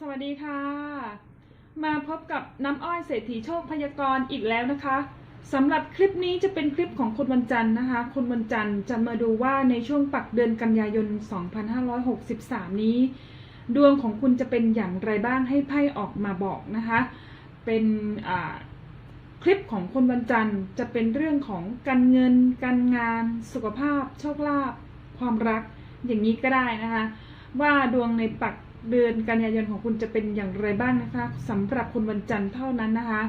สวัสดีค่ะ มาพบกับน้ำอ้อยเศรษฐีโชคพยากรณ์อีกแล้วนะคะสำหรับคลิปนี้จะเป็นคลิปของคุณวันจันทร์นะคะคุณวันจันทร์จะมาดูว่าในช่วงปักเดือนกันยายน 2563 นี้ ดวงของคุณจะเป็นอย่างไรบ้างให้ไพ่ออกมาบอกนะคะ เป็นคลิปของคุณวันจันทร์จะเป็นเรื่องของการเงิน การงาน สุขภาพ โชคลาภความรักอย่างนี้ก็ได้นะคะ ว่าดวงในปัก เดือนกันยายนของคุณจะเป็นอย่างไรบ้างนะคะสำหรับคุณวันจันทร์เท่านั้นนะคะ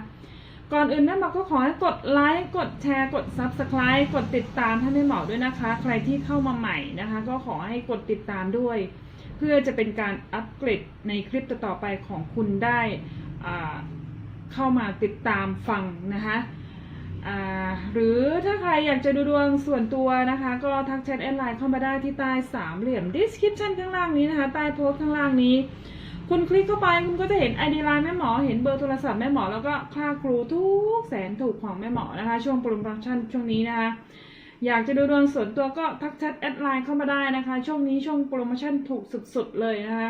ก่อนอื่นแม่หมอก็ขอให้กดไลค์กดแชร์กด Subscribe กดติดตามให้แม่หมอด้วยนะคะ ใครที่เข้ามาใหม่นะคะ ก็ขอให้กดติดตามด้วย เพื่อจะเป็นการอัปเกรดในคลิปต่อๆไปของคุณได้เข้ามาติดตามฟังนะคะ หรือถ้าใครอยากจะดูดวงส่วนตัวนะคะ ก็ทักแชทแอดไลน์เข้ามาได้ที่ใต้สามเหลี่ยม description ข้างล่างนี้นะคะ ใต้โพสต์ข้างล่างนี้ คุณคลิกเข้าไปคุณก็จะเห็น ID ไลน์แม่หมอ เห็นเบอร์โทรศัพท์แม่หมอ แล้วก็ค่าครูทุกแสนถูกของแม่หมอนะคะ ช่วงโปรโมชั่นช่วงนี้นะคะ อยากจะดูดวงส่วนตัวก็ทักแชทแอดไลน์เข้ามาได้นะคะ ช่วงนี้ช่วงโปรโมชั่นถูกสุดๆเลยนะคะ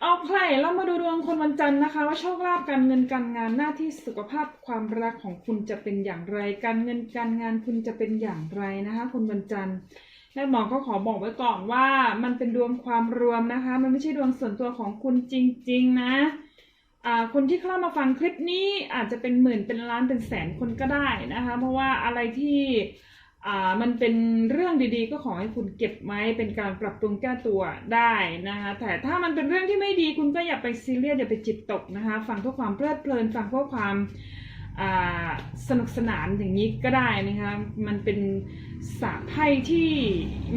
เอาใครเรามาดูดวงคนวันจันทร์นะคะ ว่าโชคลาภการเงินการงานหน้าที่สุขภาพความรักของคุณจะเป็นอย่างไร การเงินการงานคุณจะเป็นอย่างไรนะคะ คนวันจันทร์แม่หมอก็ขอบอกไว้ก่อนว่ามันเป็นดวงความรวมนะคะ มันไม่ใช่ดวงส่วนตัวของคุณจริง ๆ นะคนที่เข้ามาฟังคลิปนี้อาจจะเป็นหมื่นเป็นล้านเป็นแสนคนก็ได้นะคะ เพราะว่าอะไรที่ มันเป็นเรื่องดีๆ ก็ขอให้คุณเก็บไว้เป็นการปรับปรุงแก้ตัวได้นะคะแต่ถ้ามันเป็นเรื่องที่ไม่ดีคุณก็อย่าไปซีเรียสอย่าไปจิตตกนะคะฟังเพื่อความเพลิดเพลินฟังเพื่อความอ่าสนุกสนานอย่างนี้ก็ได้นะคะมันเป็นศาสตร์ไพ่ที่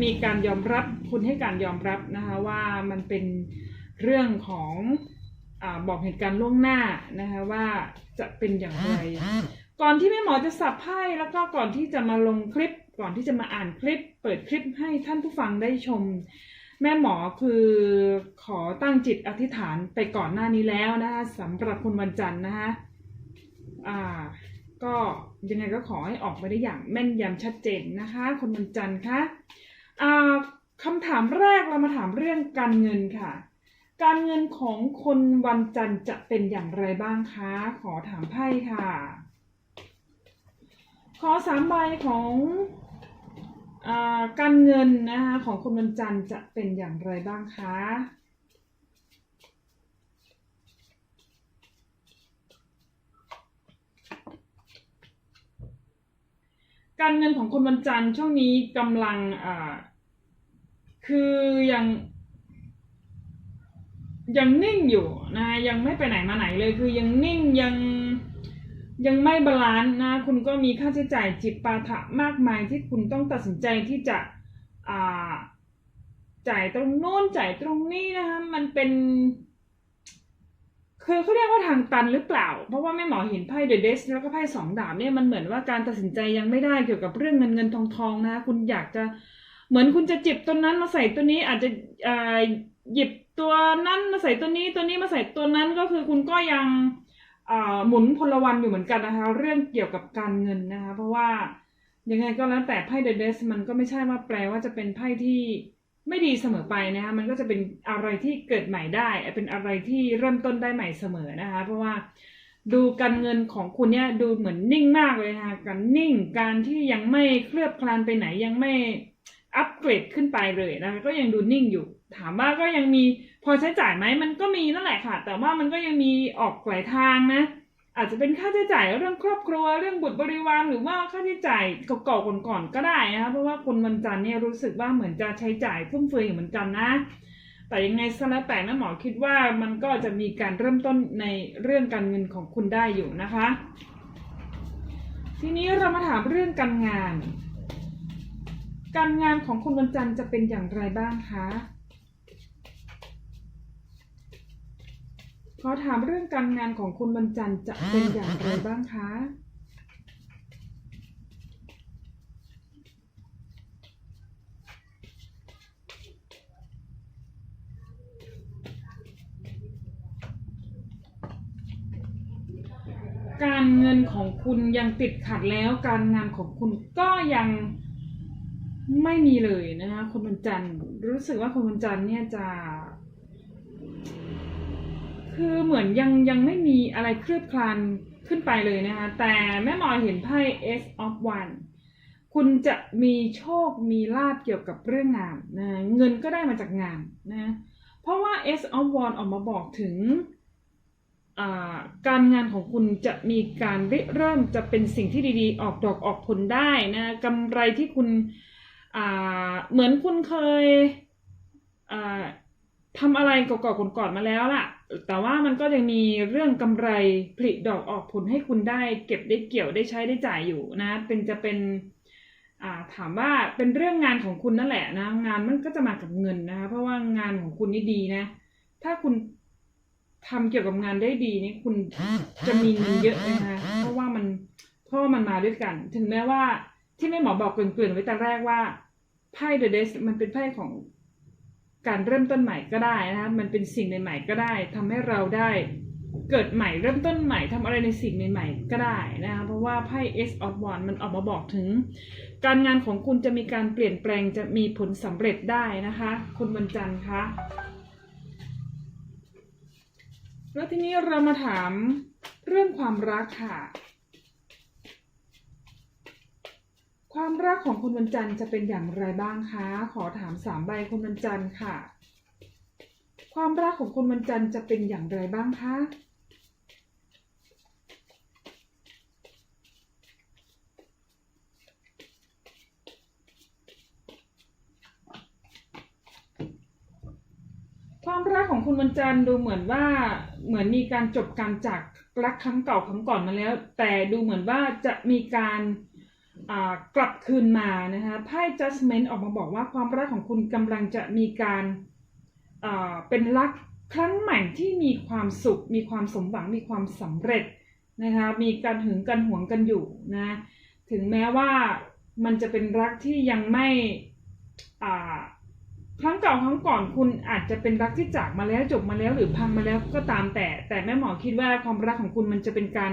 มีการยอมรับคุณให้การยอมรับนะคะว่ามันเป็นเรื่องของอาบอกเหตุการณ์ล่วงหน้านะคะว่าจะเป็นอย่างไรก่อนที่แม่หมอจะสับไพ่แล้วก็ก่อนที่จะมาลงคลิป ก่อนที่จะมาอ่านคลิป เปิดคลิปให้ท่านผู้ฟังได้ชม แม่หมอคือขอตั้งจิตอธิษฐานไปก่อนหน้านี้แล้วนะคะสำหรับคุณวันจันทร์นะคะอ่า ก็ยังไงก็ขอให้ออกมาได้อย่างแม่นยำชัดเจนนะคะคุณวันจันทร์คะอ่าคำถามแรกเรามาถามเรื่องการเงินค่ะ การเงินของคนวันจันทร์จะเป็นอย่างไรบ้างคะ ขอถามไพ่ค่ะ ขอสามใบของ การเงินนะคะของคนวันจันทร์จะเป็นอย่างไรบ้างคะการเงินของคนวันจันทร์ช่วงนี้กำลังอ่าคือยังยังนิ่งอยู่นะยังไม่ไปไหนมาไหนเลยคือยังนิ่งยัง ยังไม่บาลานซ์นะ คุณก็มีค่าใช้จ่ายจิปาถะมากมายที่คุณต้องตัดสินใจที่จะจ่ายตรงโน้นจ่ายตรงนี้นะคะมันเป็น คือเขาเรียกว่าทางตันหรือเปล่า เพราะว่าแม่หมอเห็นไพ่เดอะเดสแล้วก็ไพ่สองดาบเนี่ยมันเหมือนว่าการตัดสินใจยังไม่ได้เกี่ยวกับเรื่องเงินเงินทองทองนะคะคุณอยากจะเหมือนคุณจะจิบตัวนั้นมาใส่ตัวนี้อาจจะหยิบตัวนั้นมาใส่ตัวนี้ตัวนี้มาใส่ตัวนั้นก็คือคุณก็ยัง หมุนพลวันอยู่เหมือนกันนะคะ เรื่องเกี่ยวกับการเงินนะคะ เพราะว่ายังไงก็แล้วแต่ไพ่เดอะเดสมันก็ไม่ใช่ว่าแปลว่าจะเป็นไพ่ที่ไม่ดีเสมอไปนะคะมันก็จะเป็นอะไรที่เกิดใหม่ได้ เป็นอะไรที่เริ่มต้นได้ใหม่เสมอนะคะ เพราะว่าดูการเงินของคุณเนี่ยดูเหมือนนิ่งมากเลยนะคะการนิ่งการที่ยังไม่เคลือบคลานไปไหนยังไม่อัปเกรดขึ้นไปเลยนะคะก็ยังดูนิ่งอยู่ ถามว่าก็ยังมีพอใช้จ่ายไหมมันก็มีนั่นแหละค่ะ แต่ว่ามันก็ยังมีออกหลายทางนะ อาจจะเป็นค่าใช้จ่ายเรื่องครอบครัวเรื่องบุตรบริวารหรือว่าค่าใช้จ่ายเก่าๆก่อนๆก็ได้นะคะเพราะว่าคนวันจันทร์เนี่ยรู้สึกว่าเหมือนจะใช้จ่ายฟุ่มเฟือยอยู่เหมือนกันนะ แต่ยังไงซะแล้วแต่แม่หมอคิดว่ามันก็จะมีการเริ่มต้นในเรื่องการเงินของคุณได้อยู่นะคะ ทีนี้เรามาถามเรื่องการงาน การงานของคุณวันจันทร์จะเป็นอย่างไรบ้างคะ ขอถามเรื่องการงานของคุณบรรจันจะเป็นอย่างไรบ้างคะ การเงินของคุณยังติดขัดแล้ว การงานของคุณก็ยังไม่มีเลยนะคะคุณบรรจันรู้สึกว่าคุณบรรจันเนี่ยจะ คือเหมือนยังยังไม่มีอะไรเคลือบคลานขึ้นไปเลยนะคะ แต่แม่หมอเห็นไพ่ S of One คุณจะมีโชคมีลาบเกี่ยวกับเรื่องงานนะเงินก็ได้มาจากงานนะ เพราะว่า S of One ออกมาบอกถึงการงานของคุณจะมีการริเริ่มจะเป็นสิ่งที่ดีๆ ออกดอกออกผลได้นะกำไรที่คุณเหมือนคุณเคยทำอะไรก่อนๆก่อนๆมาแล้วล่ะ แต่ว่ามันก็ยังมีเรื่องกำไรผลิดอกออกผลให้คุณได้ เก็บได้เกี่ยวได้ใช้ได้จ่ายอยู่นะ เป็นจะเป็นถามว่าเป็นเรื่องงานของคุณนั่นแหละนะ งานมันก็จะมากับเงินนะคะเพราะว่างานของคุณนี่ดีนะ ถ้าคุณทำเกี่ยวกับงานได้ดีนี่คุณจะมีเงินเยอะนะคะเพราะว่ามันเพราะมันมาด้วยกัน ถึงแม้ว่าที่แม่หมอบอกเกริ่อนๆไว้แต่แรกว่าไพ่เดอะเดสมันเป็นไพ่ของ การเริ่มต้นใหม่ก็ได้นะคะมันเป็นสิ่งใหม่ๆก็ได้ทำให้เราได้เกิดใหม่เริ่มต้นใหม่ทำอะไรในสิ่งใหม่ๆก็ได้นะคะเพราะว่าไพ่ S of One มันออกมาบอกถึง การงานของคุณจะมีการเปลี่ยนแปลงจะมีผลสำเร็จได้นะคะ คุณวันจันทร์คะแล้วทีนี้เรามาถามเรื่องความรักค่ะ ความรักของคุณวันจันทร์จะเป็นอย่างไรบ้างคะ ขอถามสามใบคุณวันจันทร์ค่ะ ความรักของคุณวันจันทร์จะเป็นอย่างไรบ้างคะ ความรักของคุณวันจันทร์ดูเหมือนว่าเหมือนมีการจบการจากรักครั้งเก่าครั้งก่อนมาแล้ว แต่ดูเหมือนว่าจะมีการ กลับคืนมานะคะไพ่ judgment ออกมาบอกว่าความรักของคุณกำลังจะมีการเป็นรักครั้งใหม่ที่มีความสุข มีความสมหวังมีความสำเร็จนะคะมีการหึงกันหวงกันอยู่นะถึงแม้ว่ามันจะเป็นรักที่ยังไม่ครั้งเก่าครั้งก่อนคุณอาจจะเป็นรักที่จากมาแล้วจบมาแล้วหรือพังมาแล้วก็ตามแต่ แต่แม่หมอคิดว่าความรักของคุณมันจะเป็นการ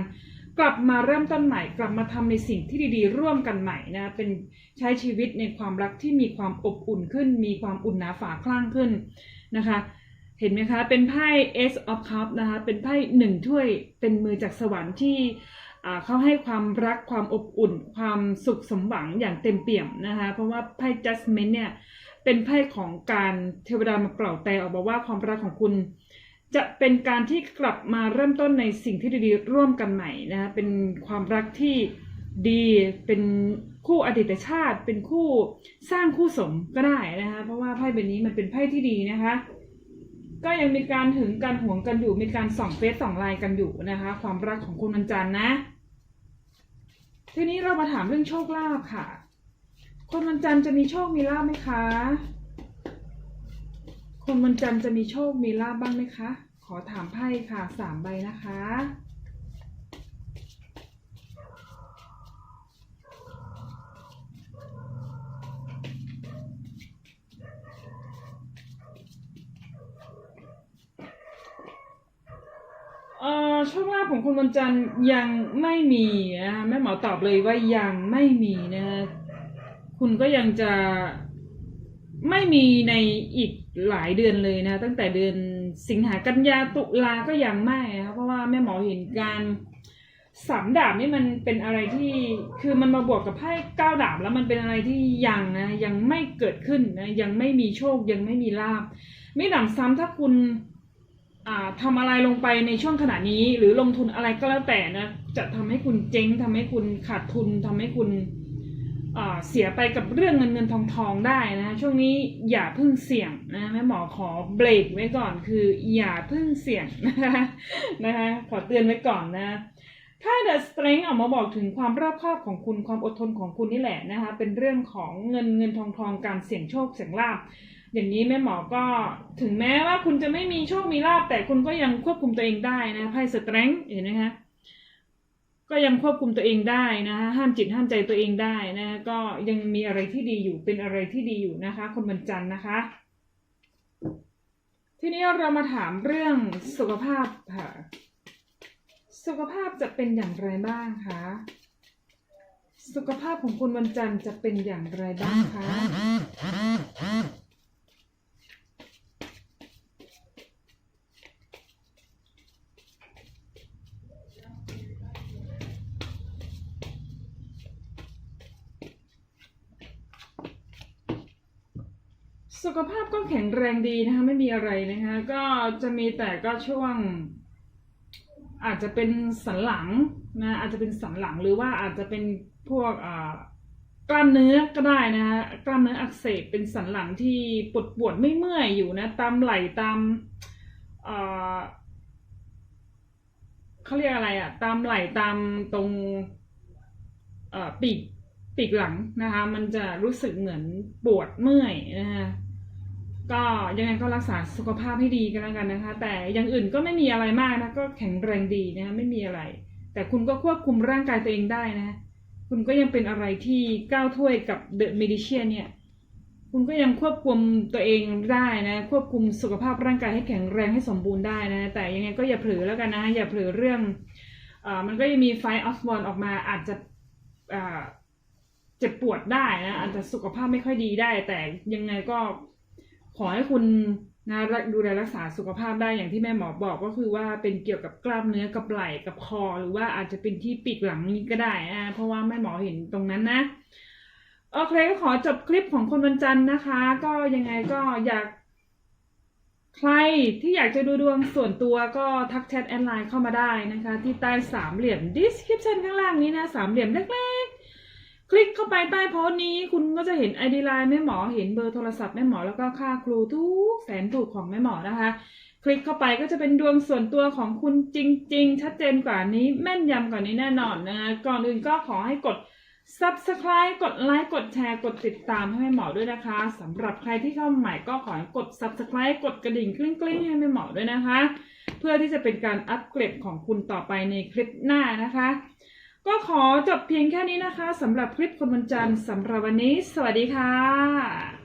กลับมาเริ่มต้นใหม่ กลับมาทำในสิ่งที่ดีๆ ร่วมกันใหม่นะเป็นใช้ชีวิตในความรักที่มีความอบอุ่นขึ้น มีความอุ่นหนาฝาคลั่งขึ้นนะคะ เห็นไหมคะ เป็นไพ่ S of Cups นะคะ เป็นไพ่หนึ่งถ้วยเป็นมือจากสวรรค์ที่อ่าเขาให้ความรักความอบอุ่น ความสุขสมหวังอย่างเต็มเปี่ยมนะคะ เพราะว่าไพ่ Judgment เนี่ยเป็นไพ่ของการเทวดามากล่าแต่ออกมาว่าความรักของคุณ จะเป็นการที่กลับมาเริ่มต้นในสิ่งที่ดีๆ ร่วมกันใหม่นะคะเป็นความรักที่ดีเป็นคู่อดีตชาติ เป็นคู่สร้างคู่สมก็ได้นะคะเพราะว่าไพ่ใบนี้มันเป็นไพ่ที่ดีนะคะ ก็ยังมีการถึงการหวงกันอยู่มีการส่องเฟซส่องไลน์กันอยู่นะคะ ความรักของคุณวันจันทร์นะ ทีนี้เรามาถามเรื่องโชคลาภค่ะ คนวันจันทร์จะมีโชคมีลาบไหมคะ คนวันจันทร์จะมีโชคมีลาบบ้างไหมคะ ขอถามไพ่ค่ะสามใบนะคะ เอ่อโชคลาภของคนวันจันทร์ยังไม่มีนะคะแม่หมอตอบเลยว่ายังไม่มีนะคะคุณก็ยังจะไม่มีในอีก หลายเดือนเลยนะ ตั้งแต่เดือนสิงหากันยาตุลาก็ยังไม่นะเพราะว่าแม่หมอเห็นการสามดาบนี่มันเป็นอะไรที่คือมันมาบวกกับไพ่เก้าดาบแล้วมันเป็นอะไรที่ยังนะยังไม่เกิดขึ้นนะยังไม่มีโชคยังไม่มีลาบไม่หนำซ้ำถ้าคุณอ่าทำอะไรลงไปในช่วงขณะนี้ หรือลงทุนอะไรก็แล้วแต่นะจะทำให้คุณเจ๊งทำให้คุณขาดทุนทำให้คุณ เสียไปกับเรื่องเงินเงินทองทองได้นะช่วงนี้อย่าเพิ่งเสี่ยงนะแม่หมอขอเบรกไว้ก่อนคืออย่าเพิ่งเสี่ยงนะคะนะคะขอเตือนไว้ก่อนนะถ้า The Strength ออกมาบอกถึงความรอบคอบของคุณความอดทนของคุณนี่แหละนะคะเป็นเรื่องของเงินเงินทองทองการเสี่ยงโชคเสี่ยงลาภอย่างนี้แม่หมอก็ถึงแม้ว่าคุณจะไม่มีโชคมีลาบแต่คุณก็ยังควบคุมตัวเองได้นะไพ่สเตรนท์เห็นไหมคะ ก็ยังควบคุมตัวเองได้นะห้ามจิตห้ามใจตัวเองได้นะก็ยังมีอะไรที่ดีอยู่เป็นอะไรที่ดีอยู่นะคะ คนวันจันนะคะ ทีนี้เรามาถามเรื่องสุขภาพค่ะ สุขภาพจะเป็นอย่างไรบ้างคะสุขภาพของคุณวันจันทร์จะเป็นอย่างไรบ้างคะ ช สุขภาพก็แข็งแรงดีนะคะไม่มีอะไรนะคะก็จะมีแต่ก็ช่วง อาจจะเป็นสันหลังนะอาจจะเป็นสันหลังหรือว่าอาจจะเป็นพวกกล้ามเนื้อก็ได้นะคะกล้ามเนื้ออักเสบเป็นสันหลังที่ปวดปวดไม่เมื่อยอยู่นะตามไหล่ตามเขาเรียกอะไรอะตามไหล่ตามตรงปีกปีกหลังนะคะมันจะรู้สึกเหมือนปวดเมื่อยนะคะ ก็ยังไงก็รักษาสุขภาพให้ดีกันแล้วกันนะคะ แต่อย่างอื่นก็ไม่มีอะไรมากนะก็แข็งแรงดีนะไม่มีอะไร แต่คุณก็ควบคุมร่างกายตัวเองได้นะคุณก็ยังเป็นอะไรที่ก้าวถ้วยกับเดอะเมดิเชียเนี่ยคุณก็ยังควบคุมตัวเองได้นะ ควบคุมสุขภาพร่างกายให้แข็งแรงให้สมบูรณ์ได้นะ แต่ยังไงก็อย่าเผลอแล้วกันนะ อย่าเผลอเรื่องอมันก็ยังมีไฟออฟบอลออกมาอาจจะเจ็บปวดได้นะ อาจจะสุขภาพไม่ค่อยดีได้ แต่ยังไงก็ ขอให้คุณนะดูแลรักษาสุขภาพได้อย่างที่แม่หมอบอกก็คือว่าเป็นเกี่ยวกับกล้ามเนื้อกับไหล่กับคอ หรือว่าอาจจะเป็นที่ปีกหลังนี้ก็ได้นะเพราะว่าแม่หมอเห็นตรงนั้นนะโอเคก็ขอจบคลิปของคนวันจันทร์นะคะ ก็ยังไงก็อยาก ใครที่อยากจะดูดวงส่วนตัวก็ทักแชทแอดไลน์เข้ามาได้นะคะ ที่ใต้สามเหลี่ยม description ข้างล่างนี้นะสามเหลี่ยมเล็ก คลิกเข้าไปใต้โพสต์นี้คุณก็จะเห็น ID ไลน์แม่หมอเห็นเบอร์โทรศัพท์แม่หมอแล้วก็ค่าครูทุกแสนถูกของแม่หมอนะคะ คลิกเข้าไปก็จะเป็นดวงส่วนตัวของคุณจริง ๆ ชัดเจนกว่านี้แม่นยำกว่านี้แน่นอนนะคะก่อนอื่นก็ขอให้กด subscribe กดไลค์กดแชร์กดติดตามให้แม่หมอด้วยนะคะสำหรับใครที่เข้ามาใหม่ก็ขอให้กด subscribe กดกระดิ่งกลิ้งๆให้แม่หมอด้วยนะคะ เพื่อที่จะเป็นการอัปเกรดของคุณต่อไปในคลิปหน้านะคะ ก็ขอจบเพียงแค่นี้นะคะสำหรับคลิปคนวันจันทร์สำหรับวันนี้ สวัสดีค่ะ